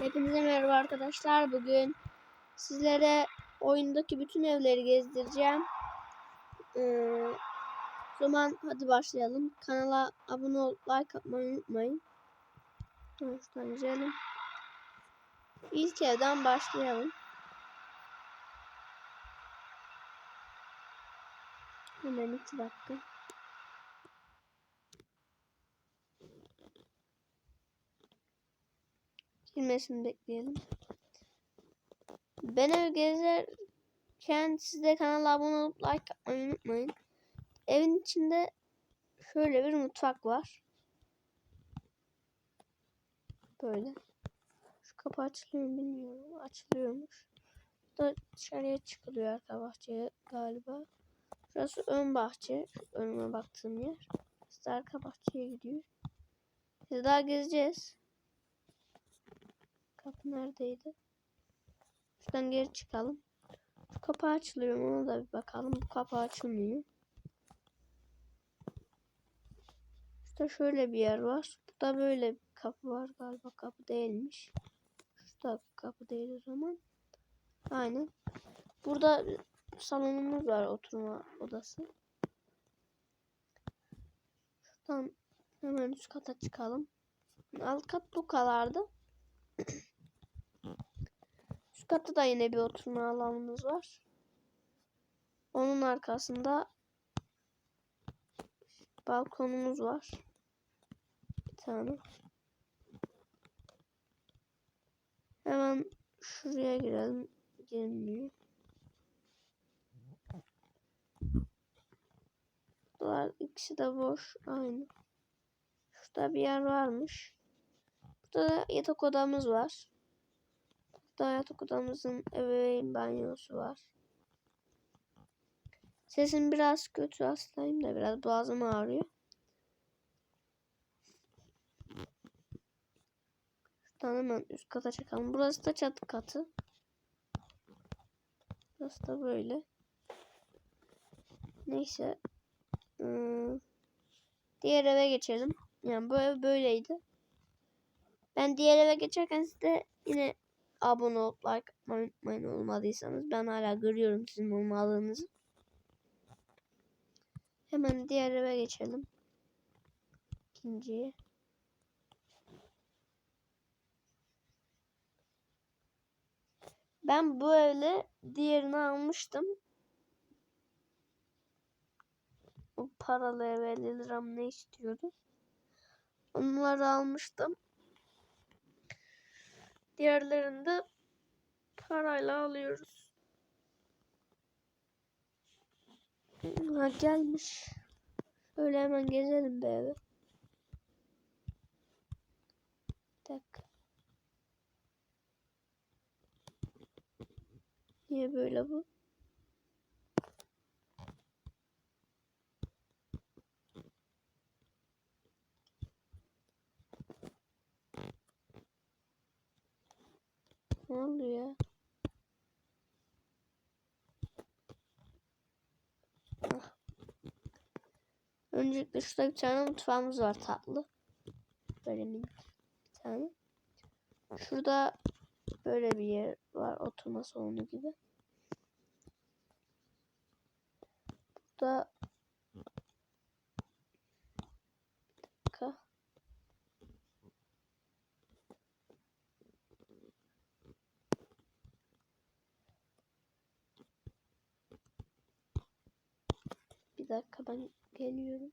Hepinize merhaba arkadaşlar. Bugün sizlere oyundaki bütün evleri gezdireceğim. Ee, zaman hadi başlayalım. Kanala abone ol, like atmayı unutmayın. Şuradan. İlk evden başlayalım. Hemen iki dakika. Girmesini bekleyelim. Ben ev gezerken siz de kanala abone olup like atmayı unutmayın. Evin içinde şöyle bir mutfak var. Böyle. Şu kapı açılıyor mu bilmiyorum. Açılıyormuş. Da dışarıya çıkılıyor arka bahçeye galiba. Şurası ön bahçe. Önüme baktığım yer. İşte arka bahçeye gidiyor. Biz daha gezeceğiz. Kapı neredeydi? Şuradan geri çıkalım. Şu kapı açılıyor mu ona da bir bakalım. Bu kapı açılmıyor. Şurada şöyle bir yer var. Burada böyle bir kapı var galiba. Kapı değilmiş. Şurada kapı değil o zaman. Aynen. Burada salonumuz var oturma odası. Şuradan hemen üst kata çıkalım. Alt kat bu kadardı. Katta da yine bir oturma alanımız var. Onun arkasında balkonumuz var. Bir tane. Hemen şuraya girelim. Girmiyor. Bunlar ikisi de boş. Aynı. Şurada bir yer varmış. Burada da yatak odamız var. Burada yatak odamızın ebeveyn banyosu var. Sesim biraz kötü hastayım da biraz boğazım ağrıyor. Şuradan hemen üst kata çıkalım. Burası da çatı katı. Burası da böyle. Neyse. Hmm. Diğer eve geçelim. Yani bu ev böyleydi. Ben diğer eve geçerken size yine abone olup like atmayı olmadıysanız. Ben hala görüyorum sizin olmadığınızı. Hemen diğer eve geçelim. İkinciye. Ben bu evle diğerini almıştım. O paralı ev 50 liram ne istiyordu? Onları almıştım. Diğerlerini de parayla alıyoruz. Ha gelmiş. Şöyle hemen gezelim be. Bir dakika. Niye böyle bu? Öncelikle şurada bir tane mutfağımız var tatlı. Böyle bir tane. Şurada böyle bir yer var oturma salonu gibi. Burada bir dakika. Bir dakika ben geliyorum.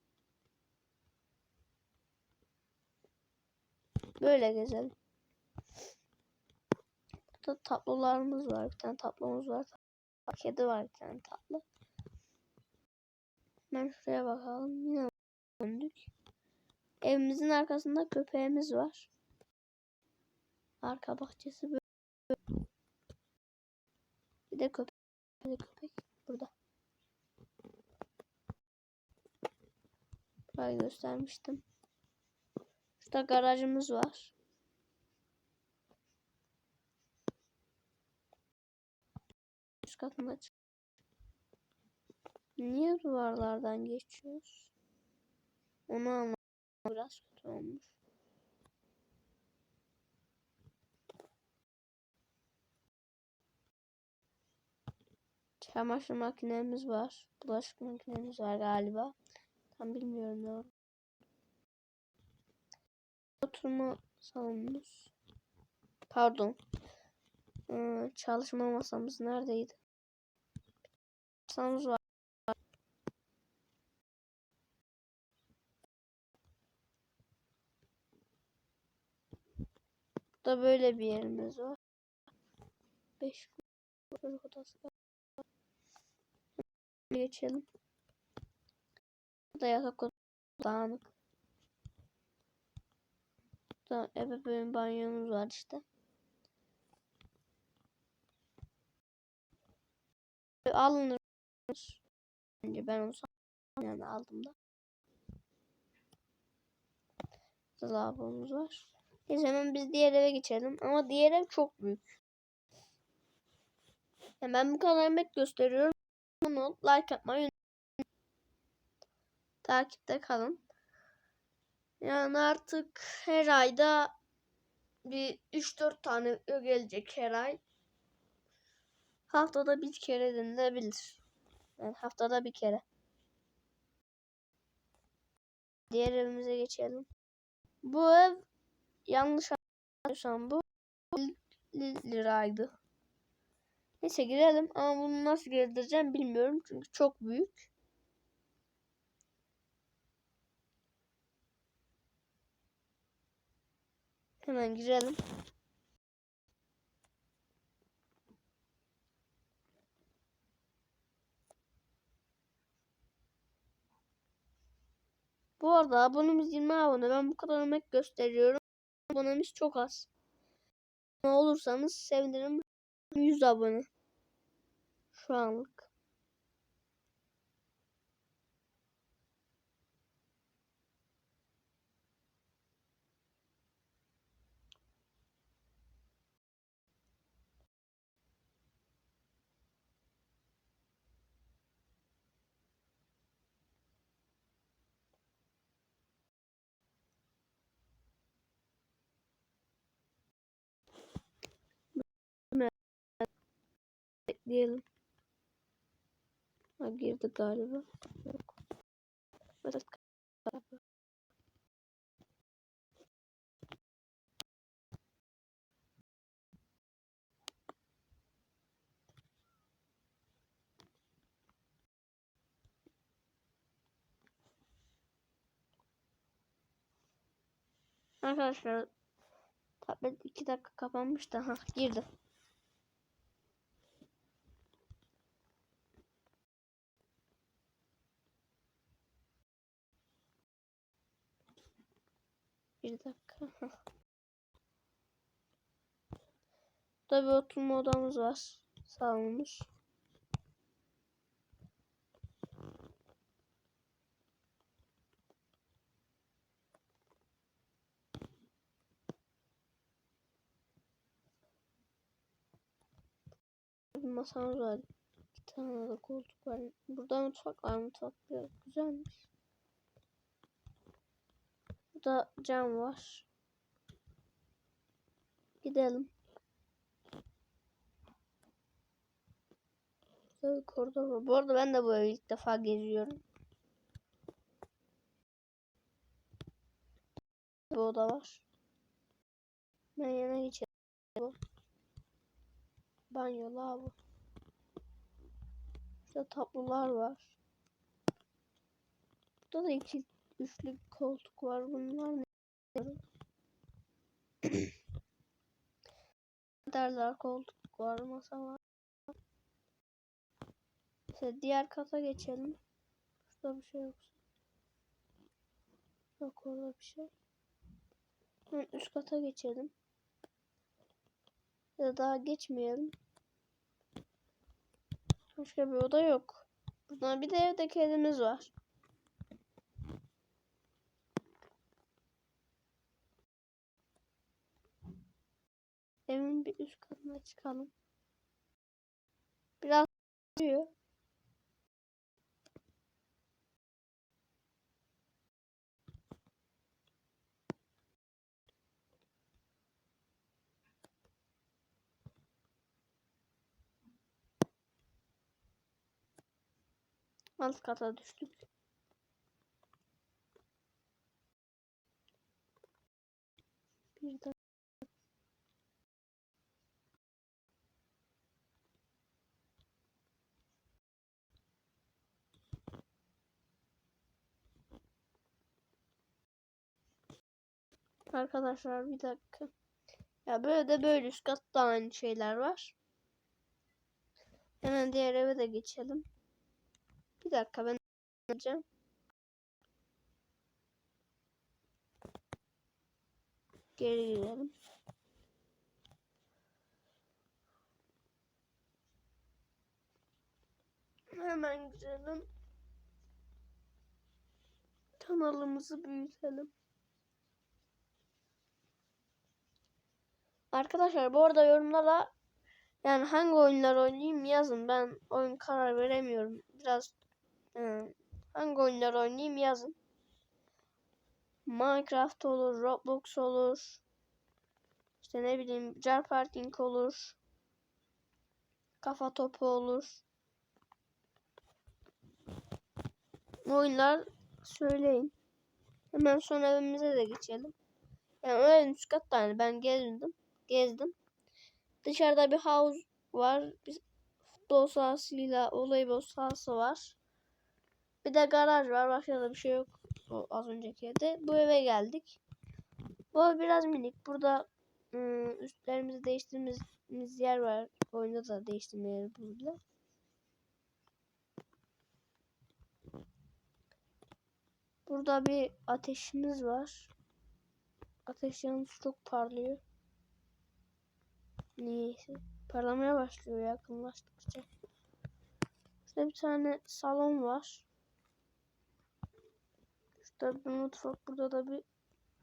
Böyle gezelim. Burada tablolarımız var. Bir tane tablomuz var. Kedi var bir tane tatlı. Ben şuraya bakalım. Yine döndük. Evimizin arkasında köpeğimiz var. Arka bahçesi böyle. Bir de köpek. Bir de köpek burada. Burayı göstermiştim. Şurada garajımız var. Üst katına çık. Niye duvarlardan geçiyoruz? Onu anlamadım. Biraz kötü olmuş. Çamaşır makinemiz var. Bulaşık makinemiz var galiba. Tam bilmiyorum olduğunu. Oturma salonumuz. Pardon. Ee, çalışma masamız neredeydi? Masamız var. Burada böyle bir yerimiz var. 5 çocuk odası var. Geçelim. Burada yatak odası. Burada ebeveyn banyomuz var işte. Alınır. Bence ben onu yani aldım da. Lavabomuz var. Neyse hemen biz diğer eve geçelim. Ama diğer ev çok büyük. Yani ben bu kadar emek gösteriyorum. Bunu like atmayı. Takipte kalın. Yani artık her ayda bir 3-4 tane video gelecek her ay. Haftada bir kere denilebilir. Yani haftada bir kere. Diğer evimize geçelim. Bu ev yanlış anlıyorsam bu liraydı. Neyse girelim ama bunu nasıl gezdireceğim bilmiyorum çünkü çok büyük. Hemen girelim. Bu arada abonemiz 20 abone. Ben bu kadar emek gösteriyorum. Abonemiz çok az. Ne olursanız sevinirim. 100 abone. Şu anlık. Bekleyelim. Ha girdi galiba. Yok. Arkadaşlar tablet 2 dakika kapanmış da ha girdi. Bir dakika. Burada bir oturma odamız var. Salonumuz. Bir masamız var. İki tane de koltuk var. Burada mutfak var. Mutfak güzelmiş. Burada cam var. Gidelim. Bir koridor var. Bu arada ben de bu evi ilk defa geziyorum. Bu oda var. Ben yana geçelim. Banyo, lavabo. Burada tablolar var. Burada da iki üçlü koltuk var. Bunlar ne? Derler koltuk var, masa var. İşte diğer kata geçelim. Şurada bir şey yoksa. Yok orada bir şey. Hemen üst kata geçelim. Ya da daha geçmeyelim. Başka bir oda yok. Buradan bir de evde kedimiz var. Evin bir üst katına çıkalım. Biraz diyor. Alt kata düştük. Bir de Arkadaşlar bir dakika. Ya böyle de böyle üst katta aynı şeyler var. Hemen diğer eve de geçelim. Bir dakika ben alacağım. Geri gidelim. Hemen gidelim. Kanalımızı büyütelim. Arkadaşlar bu arada yorumlara yani hangi oyunlar oynayayım yazın. Ben oyun karar veremiyorum. Biraz e, hangi oyunlar oynayayım yazın. Minecraft olur, Roblox olur. İşte ne bileyim, Jar Parking olur. Kafa topu olur. Oyunlar söyleyin. Hemen son evimize de geçelim. Yani öyle üst katta yani ben gezdim. Gezdim. Dışarıda bir havuz var. Bir futbol sahasıyla voleybol sahası var. Bir de garaj var. Başka da bir şey yok. O az önceki evde. Bu eve geldik. Bu ev biraz minik. Burada ıı, üstlerimizi değiştirdiğimiz yer var. Oyunda da değiştirme yeri burada. Burada bir ateşimiz var. Ateş yalnız çok parlıyor. Niyeyse. Parlamaya başlıyor yakınlaştıkça. Şurada bir tane salon var. Şurada bir mutfak. Burada da bir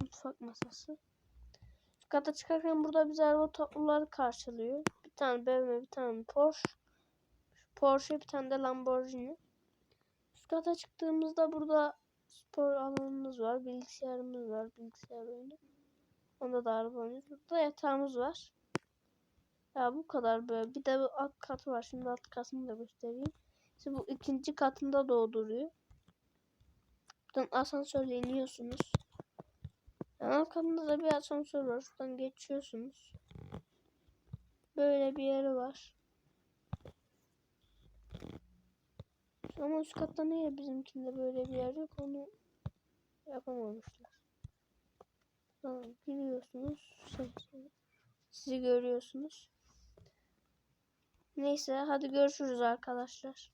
mutfak masası. Kata çıkarken burada bizi araba topluları karşılıyor. Bir tane BMW, bir tane Porsche. Porsche, bir tane de Lamborghini. Üst kata çıktığımızda burada spor alanımız var. Bilgisayarımız var. Bilgisayar oyunu. Onda da araba oynuyoruz. Burada yatağımız var. Ya bu kadar böyle. Bir de bu alt katı var. Şimdi alt katını da göstereyim. İşte bu ikinci katında doğduruyor. Buradan asansörle iniyorsunuz. Yani alt katında da bir asansör var. Şuradan geçiyorsunuz. Böyle bir yeri var. Ama üst katta niye bizimkinde böyle bir yer yok onu yapamamışlar. Tamam giriyorsunuz. Sizi görüyorsunuz. Neyse hadi görüşürüz arkadaşlar.